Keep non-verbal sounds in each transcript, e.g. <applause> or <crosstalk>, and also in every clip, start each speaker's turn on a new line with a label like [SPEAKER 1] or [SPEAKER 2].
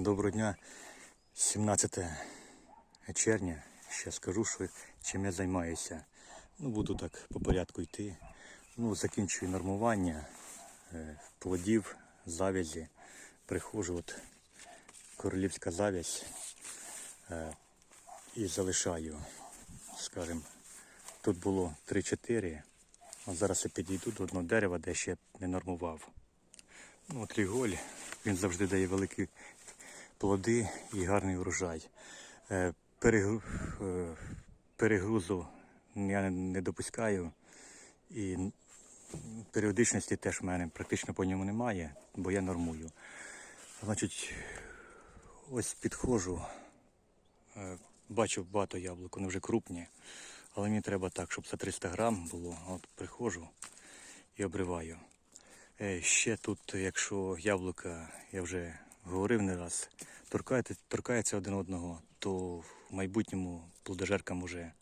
[SPEAKER 1] Доброго дня, 17 червня. Ще скажу, що чим я займаюся. Ну, буду так по порядку йти. Ну, закінчую нормування е, плодів, завязі. Приходжу, от королівська завязь е, і залишаю, скажімо, тут було 3-4, а зараз я підійду до одного дерева, де ще не нормував. Ну, от ліголь, він завжди дає великі плоди і гарний урожай. Е, е, Перегрузу я не- допускаю. І періодичності теж в мене практично по ньому немає, бо я нормую. Значить, ось підходжу, е, бачу багато яблук, вони вже крупні, але мені треба так, щоб за 300 грам було. От приходжу і обриваю. Ще тут, якщо яблука, я вже говорив не раз, торкається, торкається один одного, то в майбутньому плодожерка може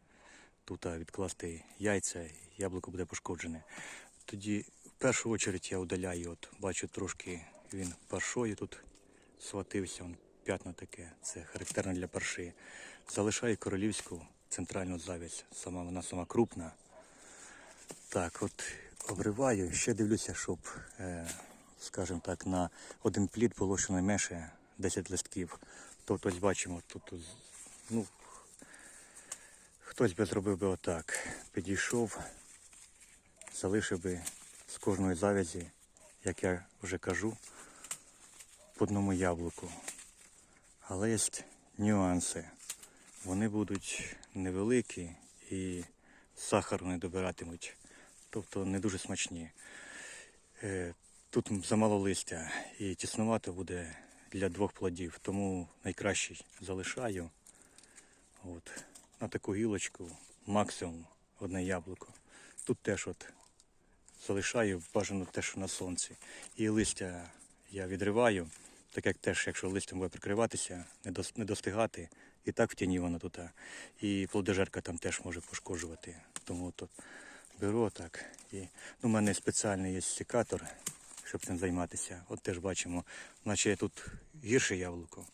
[SPEAKER 1] тут відкласти яйця, яблуко буде пошкоджене. Тоді в першу чергу я удаляю, от бачу трошки він паршою тут схватився, он п'ятно таке, це характерно для парши. Залишаю королівську центральну завязь, сама вона сама крупна. Так, от обриваю, ще дивлюся, щоб, е, скажімо так, на один плід було щонайменше 10 листків. Тобто, ось бачимо, тут, ну, хтось би зробив би отак. Підійшов, залишив би з кожної завязі, як я вже кажу, по одному яблуку. Але є нюанси. Вони будуть невеликі і сахару не добиратимуть, тобто не дуже смачні. Тут замало листя і тіснувато буде для двох плодів, тому найкращий залишаю. От. На таку гілочку максимум одне яблуко. Тут теж от залишаю бажано те, що на сонці. І листя я відриваю, так як теж, якщо листям буде прикриватися, не достигати, і так в тіні воно тут. І плодожерка там теж може пошкоджувати. Тому тут беру так. І ну, у мене спеціальний є секатор, щоб цим займатися. От теж бачимо, наче тут гірше яблуко,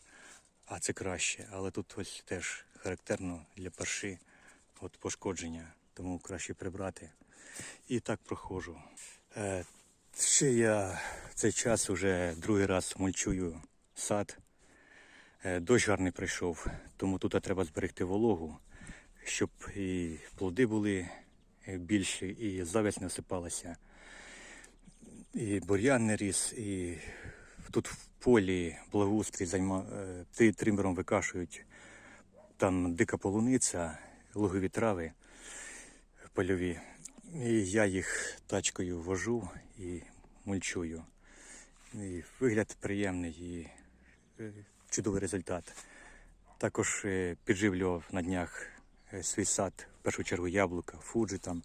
[SPEAKER 1] а це краще. Але тут ось теж характерно для парши от пошкодження, тому краще прибрати. І так проходжу. Е, ще я цей час вже другий раз мульчую сад. Е, Дощ гарний прийшов, тому тут треба зберегти вологу, щоб і плоди були е, більші, і завязь не осипалася, і бур'ян не ріс, і тут в полі благоустрій займа... е, тримером викашують там дика полуниця, лугові трави польові. І я їх тачкою вожу і мульчую. І вигляд приємний і е, чудовий результат. Також е, підживлював на днях свій сад, в першу чергу яблука, фуджі там,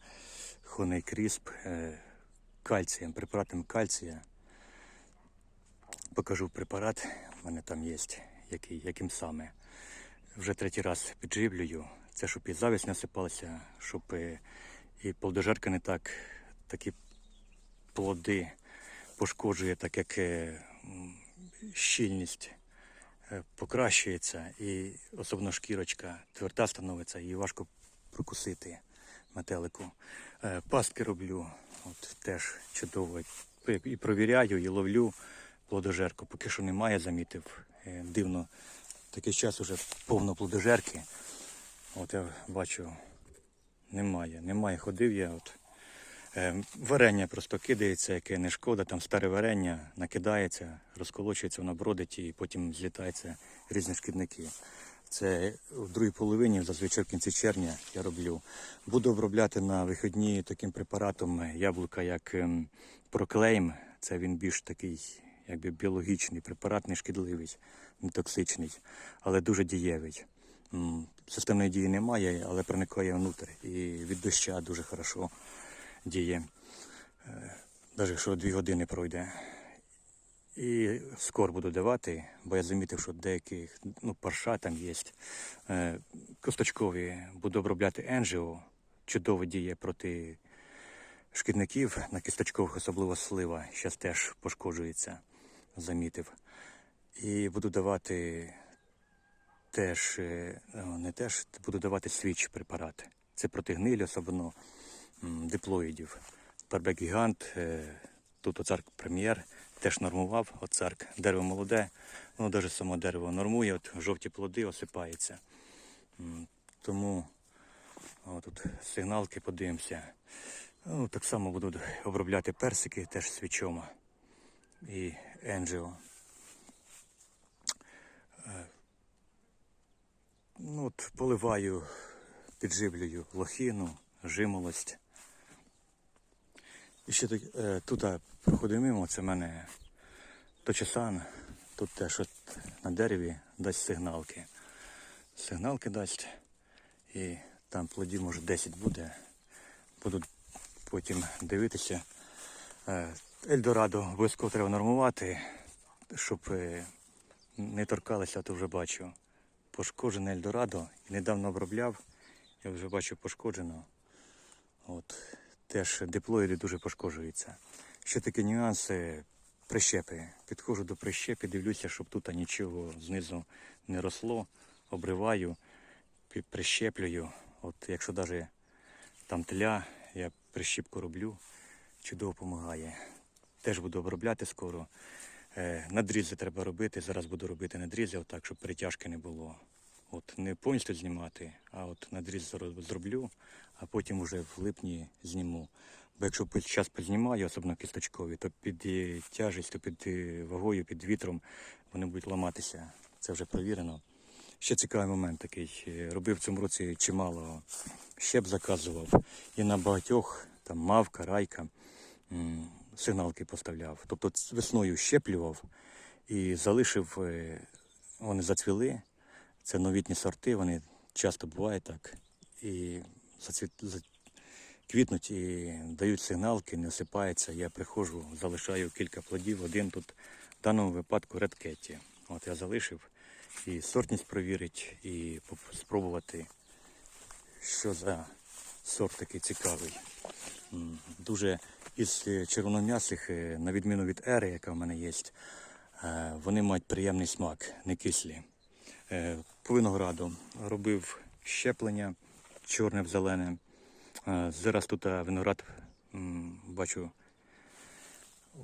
[SPEAKER 1] хоней крісп, кальцієм, препаратом кальція. Покажу препарат, у мене там є, який, яким саме. Вже третій раз підживлюю. Це щоб і завість не осипалася, щоб і плодожерка не так такі плоди пошкоджує, так як е, щільність е, покращується, і особливо шкірочка тверда становиться, і важко прокусити метелику. Е, Пастки роблю, от теж чудово. І провіряю, і ловлю плодожерку. Поки що немає, замітив. Е, Дивно, такий час уже повно плодожерки. От я бачу, немає. Немає. Ходив я. От. Е, варення просто кидається, яке не шкода, там старе варення накидається, розколочується, воно бродить і потім злітаються різні шкідники. Це в другій половині, зазвичай в кінці червня я роблю. Буду обробляти на вихідні таким препаратом яблука, як проклейм. Це він більш такий, якби біологічний препарат, не шкідливий, не токсичний, але дуже дієвий. Системної дії немає, але проникає внутрь. І від доща дуже хорошо діє. Навіть якщо дві години пройде. І скоро буду давати, бо я замітив, що деякі ну, парша там є. Е, косточкові буду обробляти енжіо. Чудово діє проти шкідників на кісточкових, особливо слива. Зараз теж пошкоджується, замітив. І буду давати теж, е, не теж, буду давати свіч препарати. Це проти гнилі, особливо диплоїдів. Пербек гігант, е, тут оцарк прем'єр, теж нормував оцарк. Дерево молоде, воно навіть само дерево нормує, от жовті плоди осипаються. Тому тут сигналки подивимося. Ну, так само буду обробляти персики теж свічома і енджіо. Е, Ну, от поливаю, підживлюю лохину, жимолость. І ще тут, е, тут а, проходимо мимо, це в мене точесан. Тут теж от на дереві дасть сигналки. Сигналки дасть. І там плодів, може, 10 буде. Буду потім дивитися. Е, Ельдорадо обов'язково треба нормувати, щоб е, не торкалися, то вже бачу. Пошкоджене Ельдорадо. І недавно обробляв, я вже бачу пошкоджено. От. Теж диплоїди дуже пошкоджуються. Ще такі нюанси прищепи. Підходжу до прищепи, дивлюся, щоб тут нічого знизу не росло. Обриваю, прищеплюю. От якщо навіть там тля, я прищіпку роблю, чудово допомагає. Теж буду обробляти скоро. Е, надрізи треба робити. Зараз буду робити надрізи, отак, щоб перетяжки не було. От не повністю знімати, а от надріз зро- зроблю, а потім уже в липні зніму. Бо якщо час познімаю, особливо кісточкові, то під е, тяжестю, під е, вагою, під вітром вони будуть ламатися. Це вже провірено. Ще цікавий момент такий. Е, Робив в цьому році чимало щеп заказував. І на багатьох там мавка, райка сигналки поставляв. Тобто весною щеплював і залишив, вони зацвіли. Це новітні сорти, вони часто бувають так. І квітнуть і дають сигналки, не осипається. Я приходжу, залишаю кілька плодів. Один тут в даному випадку редкеті. От я залишив і сортність провірить, і спробувати, що за сорт такий цікавий. Дуже із е, червоном'ясих, е, на відміну від ери, яка в мене є, е, вони мають приємний смак, не кислі. По винограду робив щеплення чорне в зелене. Е, Зараз тут е, виноград бачу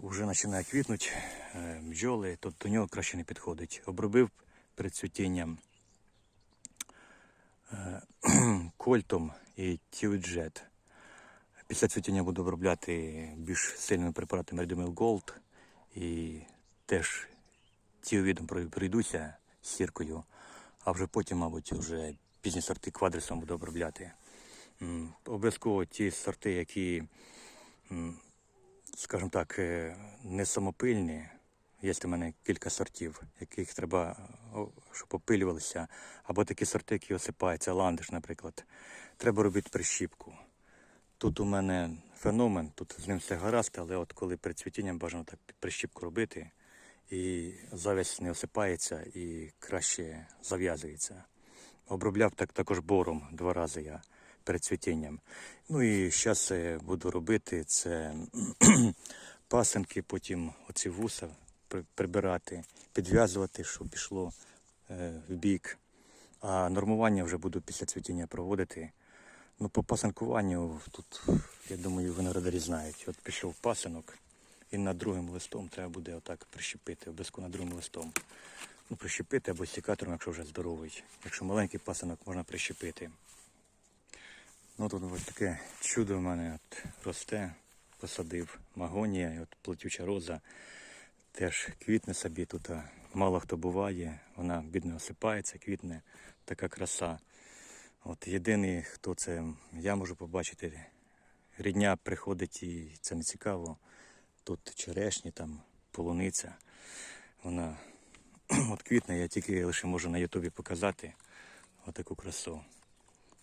[SPEAKER 1] вже починає квітнути, е, бджоли, то до нього краще не підходить. Обробив перед цвітінням <clears throat> кольтом і тівджет. Після цвітіння буду обробляти більш сильними препаратами Redimil Gold і теж тіовідом пройдуся з сіркою, а вже потім, мабуть, вже пізні сорти квадрисом буду обробляти. Обов'язково ті сорти, які, скажімо так, е, не самопильні. Є у мене кілька сортів, яких треба, щоб опилювалися, або такі сорти, які осипаються, ландиш, наприклад. Треба робити прищіпку. Тут у мене феномен, тут з ним все гаразд, але от коли перед цвітінням бажано так прищіпку робити, і завязь не осипається і краще зав'язується. Обробляв так також бором два рази я перед цвітінням. Ну і зараз буду робити це <clears throat> пасенки, потім оці вуса прибирати, підв'язувати, щоб пішло е, в бік. А нормування вже буду після цвітіння проводити. Ну, по пасинкуванню тут, я думаю, виноградарі знають. От пішов пасинок, і над другим листом треба буде отак прищепити, обов'язково над другим листом. Ну, прищепити або сікатором, якщо вже здоровий. Якщо маленький пасинок, можна прищепити. Ну тут ось таке чудо в мене от росте, посадив магонія, і от плетюча роза. Теж квітне собі тут. Мало хто буває, вона бідно осипається, квітне, така краса. От єдиний, хто це я можу побачити, рідня приходить і це не цікаво. Тут черешні, там полуниця. Вона <clears throat> от квітне, я тільки лише можу на Ютубі показати отаку красу.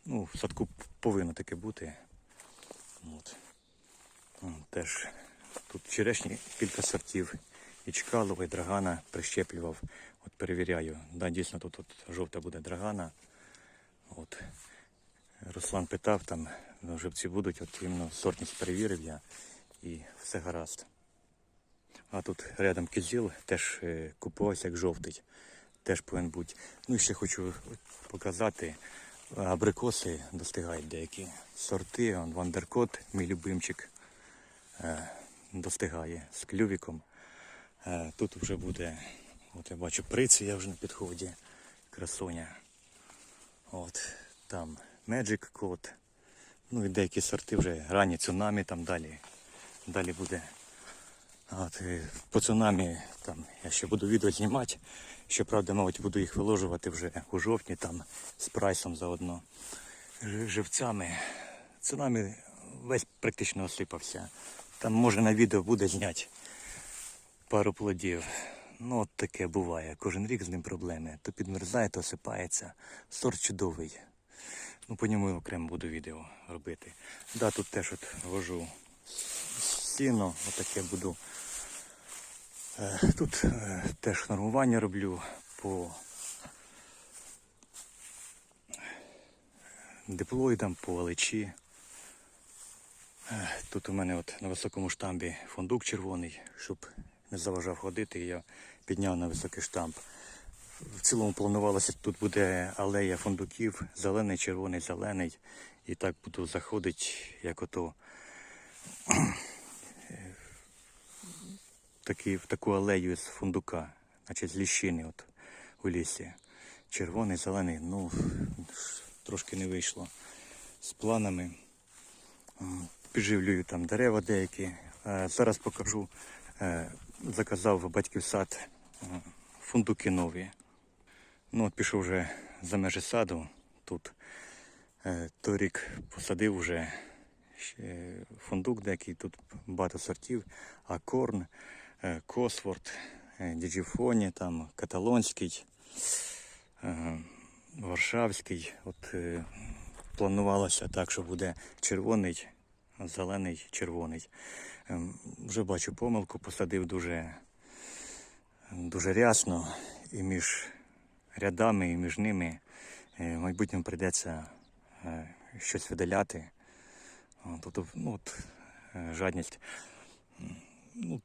[SPEAKER 1] Ну, в садку повинно таке бути. От. Теж тут черешні кілька сортів. І чкалова, і драгана прищеплював. От перевіряю. Да, дійсно тут, тут жовта буде драгана. От. Руслан питав, там ну, живці будуть, от іменно сортність перевірив я і все гаразд. А тут рядом кизіл теж е, купувався як жовтий. Теж повинен бути. Ну і ще хочу показати. Абрикоси достигають деякі сорти. Вандеркот, мій любимчик, е, достигає з клювіком. Е, Тут вже буде, от я бачу, приція вже на підході. Красоня. От, там Magic Code. Ну і деякі сорти вже ранні цунамі там далі. Далі буде. От, і по цунамі там я ще буду відео знімати. Щоправда, мабуть, буду їх виложувати вже у жовтні там з прайсом заодно. Живцями. Цунамі весь практично осипався. Там може на відео буде зняти пару плодів. Ну, от таке буває. Кожен рік з ним проблеми. То підмерзає, то осипається. Сорт чудовий. Ну, по ньому окремо буду відео робити. Да, тут теж от вожу сіно, отаке буду. Е, Тут е, теж нормування роблю по диплоїдам, по. Е, Тут у мене от на високому штамбі фундук червоний, щоб не заважав ходити, я підняв на високий штамп. В цілому планувалося, тут буде алея фундуків, зелений, червоний, зелений. І так буду заходити, як ото такі, в таку алею з фундука, значить з ліщини от, у лісі. Червоний, зелений, ну трошки не вийшло з планами. Підживлюю там дерева деякі. Е, Зараз покажу. Е, Заказав батьків сад е, фундуки нові. Ну, от пішов вже за межі саду. Тут торік посадив вже фундук деякий, тут багато сортів, акорн, е, Косворд, е, Діджіфоні, там каталонський, е, Варшавський. От планувалося так, що буде червоний, зелений, червоний. Ем, Вже бачу помилку, посадив дуже, дуже рясно і між рядами, і між ними е, в майбутньому прийдеться е, щось видаляти. Тобто, ну, от, е, жадність ну,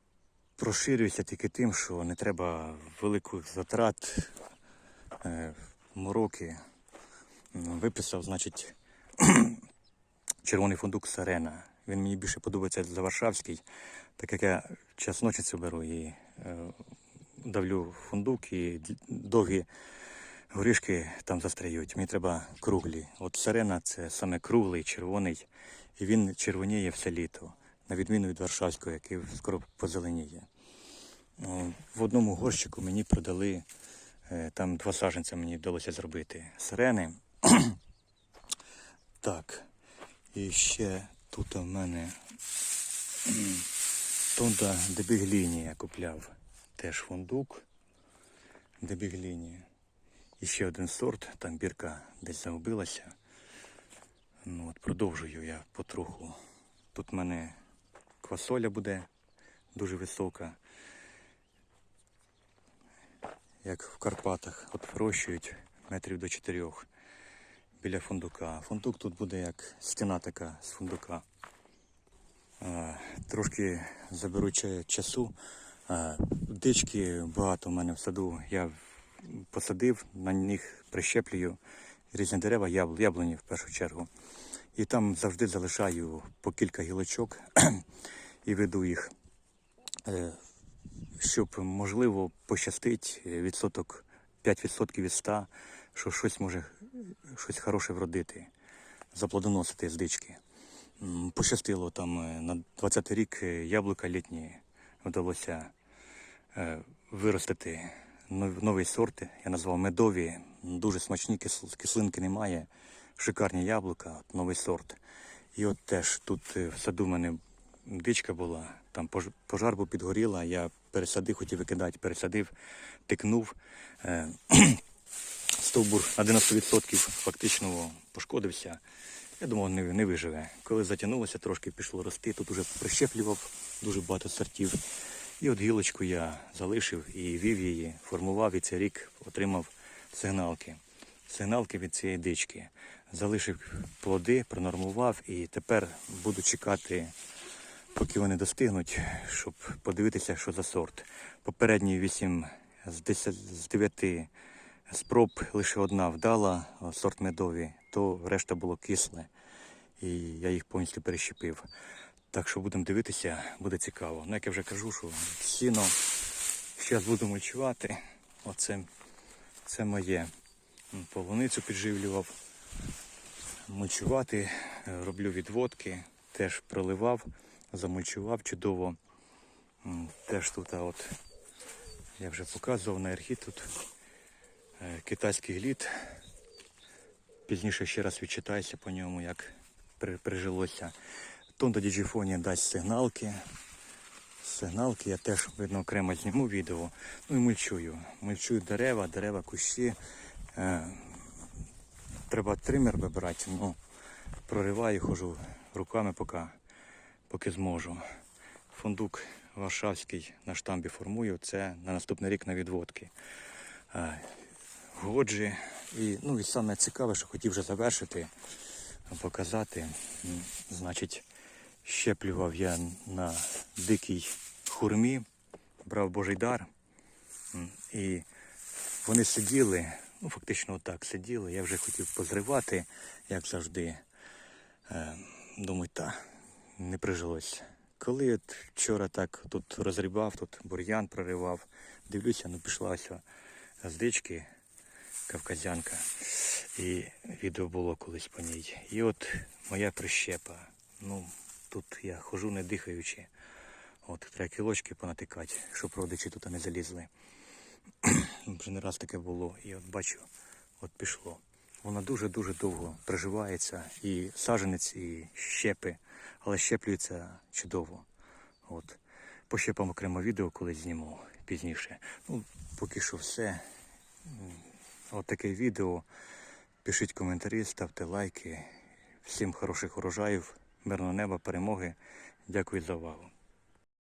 [SPEAKER 1] проширюється тільки тим, що не треба великих затрат, е, мороки. Виписав, значить, <clears throat> червоний фундук Сарена. Він мені більше подобається за Варшавський, так як я часночницю беру і е, давлю фундук і довгі горішки там застряють. Мені треба круглі. От сирена це саме круглий, червоний, і він червоніє все літо, на відміну від Варшавського, який скоро позеленіє. В одному горщику мені продали, е, там два саженця мені вдалося зробити сирени. <clears throat> так. І ще тут у мене м, Тонда дебігліні я купляв. Теж фундук дебігліні. І ще один сорт, там бірка десь загубилася. Ну от продовжую я потроху. Тут в мене квасоля буде дуже висока. Як в Карпатах, от вирощують метрів до чотирьох біля фундука. Фундук тут буде як стіна така з фундука. Трошки заберу часу. Дички багато в мене в саду. Я посадив, на них прищеплюю різні дерева, яблуні в першу чергу. І там завжди залишаю по кілька гілочок і веду їх, е, щоб можливо пощастить е, відсоток 5% від 100, що щось може щось хороше вродити, заплодоносити з дички. Пощастило там е, на 20-й рік яблука літні вдалося виростити нов- новий сорт. Я назвав медові. Дуже смачні, кис- кислинки немає. Шикарні яблука, новий сорт. І от теж тут в саду в мене дичка була, там пож- пожар був підгоріла, я пересадив, хотів викидати, пересадив, тикнув. Е, <clears throat> стовбур на 90% фактично пошкодився. Я думав, не, не виживе. Коли затягнулося, трошки пішло рости, тут уже прищеплював дуже багато сортів. І от гілочку я залишив і вів її, формував і цей рік отримав сигналки. Сигналки від цієї дички. Залишив плоди, пронормував і тепер буду чекати поки вони достигнуть, щоб подивитися, що за сорт. Попередні 8 з 10, з 9 спроб лише одна вдала, сорт медові, то решта було кисле. І я їх повністю перещепив. Так що будемо дивитися, буде цікаво. Ну, як я вже кажу, що сіно зараз буду мульчувати. Оце це моє. Полуницю підживлював. Мульчувати, е, роблю відводки, теж проливав, замульчував чудово. Теж тут, от, я вже показував на архі тут е, китайський глід. Пізніше ще раз відчитаюся по ньому, як при- прижилося. Тонда діджіфоні дасть сигналки. Сигналки я теж видно окремо зніму відео. Ну і мульчую. Мульчую дерева, дерева, кущі. Е, треба тример вибирати, ну прориваю, хожу руками поки, поки зможу. Фундук Варшавський на штамбі формую. Це на наступний рік на відводки. Е, Годжі. І, ну, і саме цікаве, що хотів вже завершити, показати. Значить, щеплював я на дикій хурмі, брав Божий дар. І вони сиділи, ну фактично отак сиділи. Я вже хотів позривати, як завжди. Е, Думаю, та не прижилось. Коли от вчора так тут розрібав, тут бур'ян проривав, дивлюся, ну пішла ось здички, кавказянка. І відео було колись по ній. І от моя прищепа. Ну, тут я хожу не дихаючи. От, треба кілочки понатикати, щоб родичі тут не залізли. <clears throat> Вже не раз таке було. І от бачу, от пішло. Вона дуже-дуже довго приживається. І саженець, і щепи, але щеплюється чудово. От. По щепам окремо відео колись зніму пізніше. Ну, поки що все. От таке відео. Пишіть коментарі, ставте лайки. Всім хороших урожаїв, мирного неба, перемоги. Дякую за увагу.